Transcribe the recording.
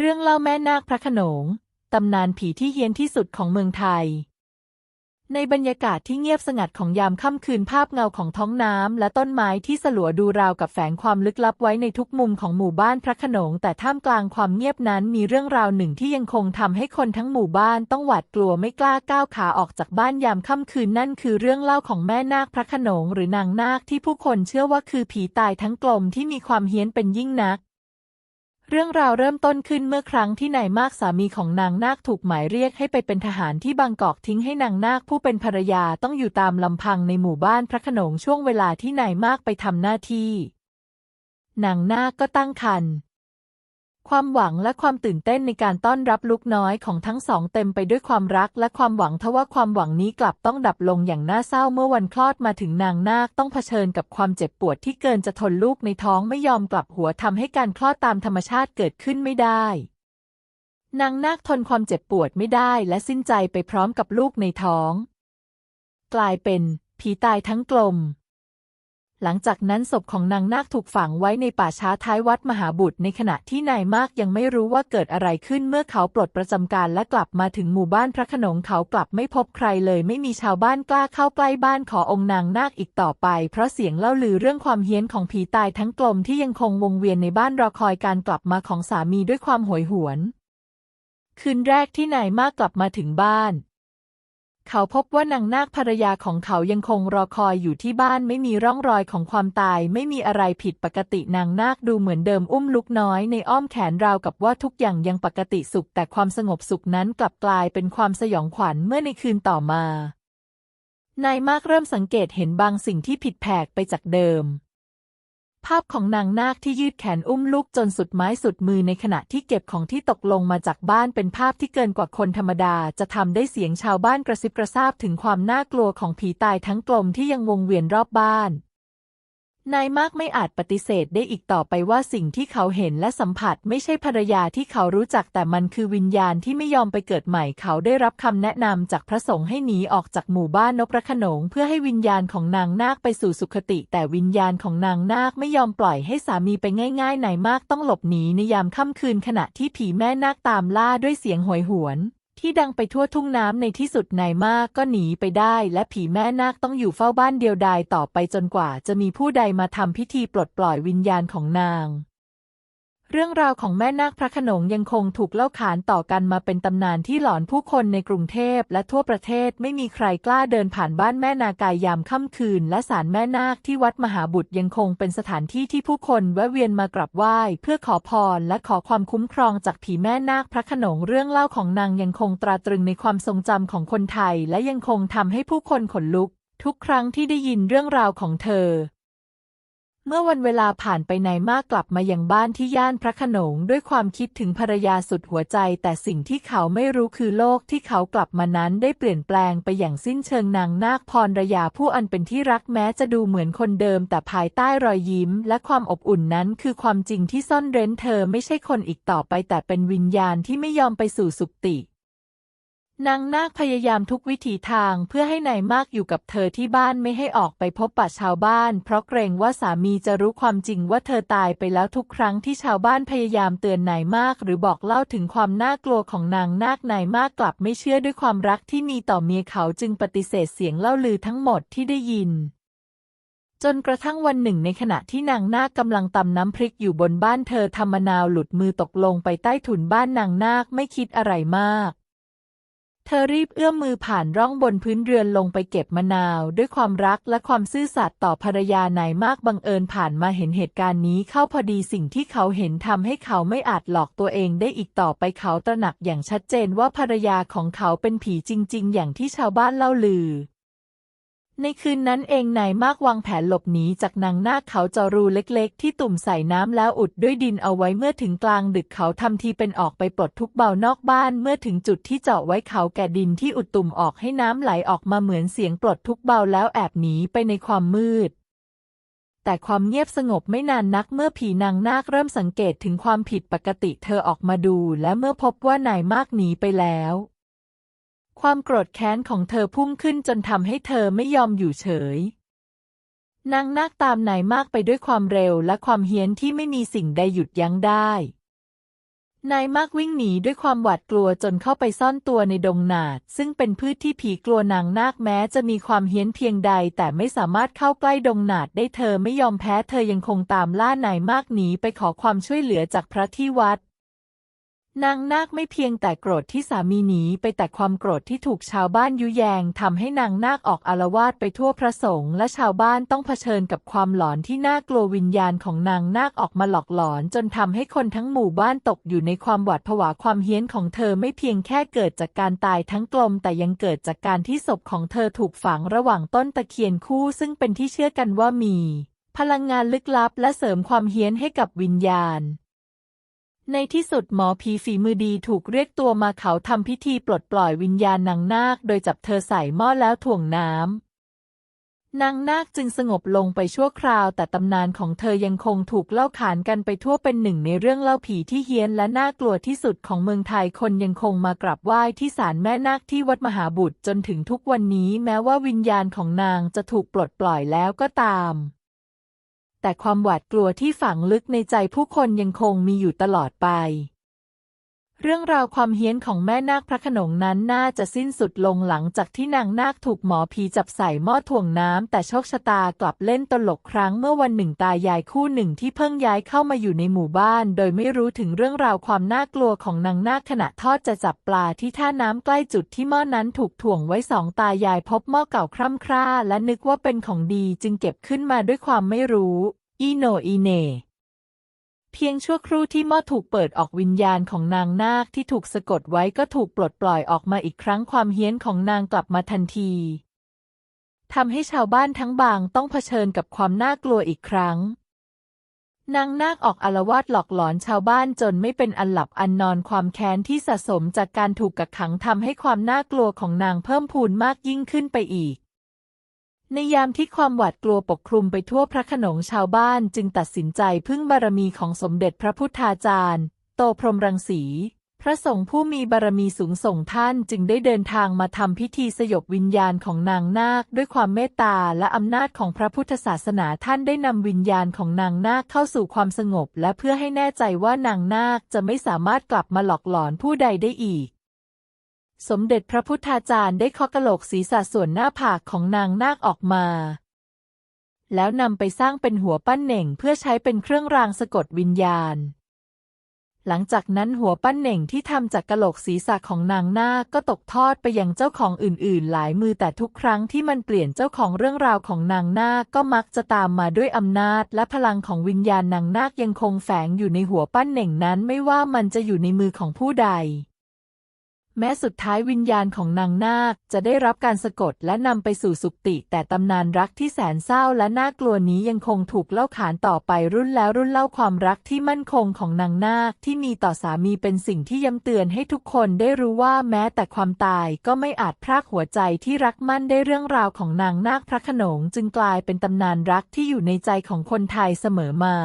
เรื่องเล่าแม่นาคพระขนง ตำนานผีที่เฮี้ยนที่สุดของเมืองไทย ในบรรยากาศที่เงียบสงัดของยามค่ำคืนภาพเงาของท้องน้ำและต้นไม้ที่สลัวดูราวกับแฝงความลึกลับไว้ในทุกมุมของหมู่บ้านพระขนง แต่ท่ามกลางความเงียบนั้นมีเรื่องราวหนึ่งที่ยังคงทำให้คนทั้งหมู่บ้านต้องหวาดกลัวไม่กล้าก้าวขาออกจากบ้านยามค่ำคืนนั่นคือเรื่องเล่าของแม่นาคพระขนง หรือนางนาคที่ผู้คนเชื่อว่าคือผีตายทั้งกลมที่มีความเฮี้ยนเป็นยิ่งนัก เรื่องราวเริ่มต้นขึ้นเมื่อครั้งที่นายมากสามีของนางนาคถูกหมายเรียกให้ไปเป็นทหารที่บางกอกทิ้งให้นางนาคผู้เป็นภรรยาต้องอยู่ตามลำพังในหมู่บ้านพระขนงช่วงเวลาที่นายมากไปทำหน้าที่ นางนาคก็ตั้งครรภ์ ความหวังและความตื่นเต้นในการต้อนรับลูกน้อยของทั้งสองเต็มไปด้วยความรักและความหวังทว่าความหวังนี้กลับต้องดับลงอย่างน่าเศร้าเมื่อวันคลอดมาถึงนางนาคต้องเผชิญกับความเจ็บปวดที่เกินจะทนลูกในท้องไม่ยอมกลับหัวทำให้การคลอดตามธรรมชาติเกิดขึ้นไม่ได้ นางนาคทนความเจ็บปวดไม่ได้และสิ้นใจไปพร้อมกับลูกในท้อง กลายเป็นผีตายทั้งกลม หลังจากนั้นศพของนางนาคถูกฝังไว้ในป่าช้าท้ายวัดมหาบุตรในขณะที่นายมากยังไม่รู้ว่าเกิดอะไรขึ้นเมื่อเขาปลดประจำการและกลับมาถึงหมู่บ้านพระขนงเขากลับไม่พบใครเลยไม่มีชาวบ้านกล้าเข้าใกล้บ้านขอองค์นางนาคอีกต่อไป เพราะเสียงเล่าลือเรื่องความเฮี้ยนของผีตายทั้งกลมที่ยังคงวงเวียนในบ้านรอคอยการกลับมาของสามีด้วยความโหยหวน คืนแรกที่นายมากกลับมาถึงบ้าน เขาพบว่านางนาคภรรยาของเขายังคงรอคอยอยู่ที่บ้านไม่มีร่องรอยของความตาย ไม่มีอะไรผิดปกตินางนาคดูเหมือนเดิมอุ้มลูกน้อยในอ้อมแขนราวกับว่าทุกอย่างยังปกติสุข แต่ความสงบสุขนั้นกลับกลายเป็นความสยองขวัญเมื่อในคืนต่อมานายมากเริ่มสังเกตเห็นบางสิ่งที่ผิดแผกไปจากเดิม ภาพของนางนาคที่ยืดแขนอุ้มลูกจนสุดไม้สุดมือในขณะที่เก็บของที่ตกลงมาจากบ้านเป็นภาพที่เกินกว่าคนธรรมดา จะทำได้เสียงชาวบ้านกระซิบกระซาบถึงความน่ากลัวของผีตายทั้งกลมที่ยังวงเวียนรอบบ้าน นายมากไม่อาจปฏิเสธได้อีกต่อไปว่าสิ่งที่เขาเห็นและสัมผัสไม่ใช่ภรรยาที่เขารู้จักแต่มันคือวิญญาณที่ไม่ยอมไปเกิดใหม่ เขาได้รับคำแนะนำจากพระสงฆ์ให้หนีออกจากหมู่บ้านนพพระขนง เพื่อให้วิญญาณของนางนาคไปสู่สุคติ แต่วิญญาณของนางนาคไม่ยอมปล่อยให้สามีไปง่ายๆนายมากต้องหลบหนีในยามค่ำคืนขณะที่ผีแม่นาคตามล่าด้วยเสียงโหยหวน ที่ดังไปทั่วทุ่งน้ำในที่สุดนายมากก็หนีไปได้ และผีแม่นาคต้องอยู่เฝ้าบ้านเดียวดายต่อไปจนกว่าจะมีผู้ใดมาทำพิธีปลดปล่อยวิญญาณของนาง เรื่องราวของแม่นาคพระขนงยังคงถูกเล่าขานต่อกันมาเป็นตำนานที่หลอนผู้คนในกรุงเทพและทั่วประเทศไม่มีใครกล้าเดินผ่านบ้านแม่นากายยามค่ำคืน และศาลแม่นาคที่วัดมหาบุตรยังคงเป็นสถานที่ที่ผู้คนแวะเวียนมากราบไหว้ เพื่อขอพรและขอความคุ้มครองจากผีแม่นาคพระขนงเรื่องเล่าของนางยังคงตราตรึงในความทรงจำของคนไทย และยังคงทำให้ผู้คนขนลุก ทุกครั้งที่ได้ยินเรื่องราวของเธอ เมื่อวันเวลาผ่านไปนายมากกลับมายังบ้านที่ย่านพระขนงด้วยความคิดถึงภรรยาสุดหัวใจ แต่สิ่งที่เขาไม่รู้คือโลกที่เขากลับมานั้นได้เปลี่ยนแปลงไปอย่างสิ้นเชิงนางนาคพรรยาผู้อันเป็นที่รักแม้จะดูเหมือนคนเดิม แต่ภายใต้รอยยิ้ม และความอบอุ่นนั้นคือความจริงที่ซ่อนเร้นเธอไม่ใช่คนอีกต่อไป แต่เป็นวิญญาณที่ไม่ยอมไปสู่สุคติ นางนาคพยายามทุกวิถีทางเพื่อให้นายมากอยู่กับเธอที่บ้านไม่ให้ออกไปพบปะชาวบ้าน เพราะเกรงว่าสามีจะรู้ความจริงว่าเธอตายไปแล้วทุกครั้งที่ชาวบ้านพยายามเตือนนายมาก หรือบอกเล่าถึงความน่ากลัวของนางนาคนายมากกลับไม่เชื่อด้วยความรักที่มีต่อเมียเขาจึงปฏิเสธเสียงเล่าลือทั้งหมดที่ได้ยินจนกระทั่งวันหนึ่งในขณะที่นางนาคกำลังตำน้ำพริกอยู่บนบ้านเธอทำมนาวหลุดมือตกลงไปใต้ถุนบ้านนางนาคไม่คิดอะไรมาก เธอรีบเอื้อมมือผ่านร่องบนพื้นเรือนลงไปเก็บมะนาว ด้วยความรักและความซื่อสัตย์ต่อภรรยานายมากบังเอิญผ่านมาเห็นเหตุการณ์นี้เข้าพอดีสิ่งที่เขาเห็นทำให้เขาไม่อาจหลอกตัวเองได้อีกต่อไปเขาตระหนักอย่างชัดเจนว่าภรรยาของเขาเป็นผีจริง ๆ อย่างที่ชาวบ้านเล่าลือ ในคืนนั้นเองนายมากวางแผนหลบหนีจากนางนาคเขาจารูเล็กๆ ที่ตุ่มใส่น้ำแล้วอุดด้วยดินเอาไว้เมื่อถึงกลางดึกเขาทำทีเป็นออกไปปลดทุกเบานอกบ้านเมื่อถึงจุดที่เจาะไว้เขาแก่ดินที่อุดตุ่มออกให้น้ำไหลออกมาเหมือนเสียงปลดทุกเบาแล้วแอบหนีไปในความมืดแต่ความเงียบสงบไม่นานนักเมื่อผีนางนาคเริ่มสังเกตถึงความผิดปกติเธอออกมาดู และเมื่อพบว่านายมากหนีไปแล้ว ความโกรธแค้นของเธอพุ่งขึ้นจนทำให้เธอไม่ยอมอยู่เฉย นางนาคตามนายมากไปด้วยความเร็วและความเฮี้ยนที่ไม่มีสิ่งใดหยุดยั้งได้ นายมากวิ่งหนีด้วยความหวาดกลัวจนเข้าไปซ่อนตัวในดงนาด ซึ่งเป็นพืชที่ผีกลัวนางนาคแม้จะมีความเฮี้ยนเพียงใด แต่ไม่สามารถเข้าใกล้ดงนาดได้เธอไม่ยอมแพ้เธอยังคงตามล่านายมากหนีไปขอความช่วยเหลือจากพระที่วัด นางนาคไม่เพียงแต่โกรธที่สามีหนีไปแต่ความโกรธที่ถูกชาวบ้านยุแยงทำให้นางนาคออกอารวาสไปทั่วพระสงฆ์และชาวบ้านต้องเผชิญกับความหลอนที่น่ากลัววิญญาณของนางนาคออกมาหลอกหลอน จนทำให้คนทั้งหมู่บ้านตกอยู่ในความหวาดผวาความเฮี้ยนของเธอไม่เพียงแค่เกิดจากการตายทั้งกลม แต่ยังเกิดจากการที่ศพของเธอถูกฝังระหว่างต้นตะเคียนคู่ ซึ่งเป็นที่เชื่อกันว่ามี พลังงานลึกลับและเสริมความเฮี้ยนให้กับวิญญาณ ในที่สุดหมอผีฝีมือดีถูกเรียกตัวมาเขาทำพิธีปลดปล่อยวิญญาณนางนาค โดยจับเธอใส่หม้อแล้วถ่วงน้ำนางนาคจึงสงบลงไปชั่วคราว แต่ตำนานของเธอยังคงถูกเล่าขานกันไปทั่วเป็นหนึ่งในเรื่องเล่าผีที่เฮี้ยนและน่ากลัวที่สุดของเมืองไทยคนยังคงมากราบไหว้ที่ศาลแม่นาคที่วัดมหาบุตรจนถึงทุกวันนี้แม้ว่าวิญญาณของนางจะถูกปลดปล่อยแล้วก็ตาม แต่ความหวาดกลัวที่ฝังลึกในใจผู้คนยังคงมีอยู่ตลอดไป เรื่องราวความเฮี้ยนของแม่นาคพระขนงนั้นน่าจะสิ้นสุดลงหลังจากที่นางนาคถูกหมอผีจับใส่หม้อถ่วงน้ำแต่โชคชะตากลับเล่นตลกครั้งเมื่อวันหนึ่งตายายคู่หนึ่งที่เพิ่งย้ายเข้ามาอยู่ในหมู่บ้าน โดยไม่รู้ถึงเรื่องราวความน่ากลัวของนางนาคขณะทอดจะจับปลาที่ท่าน้ำใกล้จุดที่หม้อนั้นถูกถ่วงไว้สองตายายพบหม้อเก่าคร่ำคร่าและนึกว่าเป็นของดีจึงเก็บขึ้นมาด้วยความไม่รู้ อีโนอีเน เพียงชั่วครู่ที่หม้อถูกเปิดออกวิญญาณของนางนาคที่ถูกสะกดไว้ก็ถูกปลดปล่อยออกมาอีกครั้งความเฮี้ยนของนางกลับมาทันทีทำให้ชาวบ้านทั้งบางต้องเผชิญกับความน่ากลัวอีกครั้ง นางนาคออกอารวาสหลอกหลอนชาวบ้านจนไม่เป็นอันหลับอันนอนความแค้นที่สะสมจากการถูกกักขังทำให้ความน่ากลัวของนางเพิ่มพูนมากยิ่งขึ้นไปอีก ในยามที่ความหวาดกลัวปกคลุมไปทั่วพระขนงชาวบ้านจึงตัดสินใจพึ่งบารมีของสมเด็จพระพุทธาจารย์ โตพรหมรังสี พระสงฆ์ผู้มีบารมีสูงส่งท่านจึงได้เดินทางมาทำพิธีสยบวิญญาณของนางนาคด้วยความเมตตาและอำนาจของพระพุทธศาสนาท่านได้นำวิญญาณของนางนาคเข้าสู่ความสงบ และเพื่อให้แน่ใจว่านางนาคจะไม่สามารถกลับมาหลอกหลอนผู้ใดได้อีก สมเด็จพระพุทธาจารย์ได้เคาะกะโหลกศีรษะส่วนหน้าผากของนางนาคออกมา แล้วนำไปสร้างเป็นหัวปั้นเหน่งเพื่อใช้เป็นเครื่องรางสะกดวิญญาณ หลังจากนั้นหัวปั้นเหน่งที่ทำจากกะโหลกศีรษะของนางนาคก็ตกทอดไปยังเจ้าของอื่นๆ หลายมือแต่ทุกครั้งที่มันเปลี่ยนเจ้าของเรื่องราวของนางนาคก็มักจะตามมาด้วยอำนาจ และพลังของวิญญาณนางนาคยังคงแฝงอยู่ในหัวปั้นเหน่งนั้นไม่ว่ามันจะอยู่ในมือของผู้ใด แม้สุดท้ายวิญญาณของนางนาคจะได้รับการสะกดและนำไปสู่สุคติ แต่ตำนานรักที่แสนเศร้าและน่ากลัวนี้ยังคงถูกเล่าขานต่อไปรุ่นแล้วรุ่นเล่าความรักที่มั่นคงของนางนาคที่มีต่อสามีเป็นสิ่งที่ย้ำเตือนให้ทุกคนได้รู้ว่าแม้แต่ความตายก็ไม่อาจพรากหัวใจที่รักมั่นได้เรื่องราวของนางนาคพระขนงจึงกลายเป็นตำนานรักที่อยู่ในใจของคนไทยเสมอมา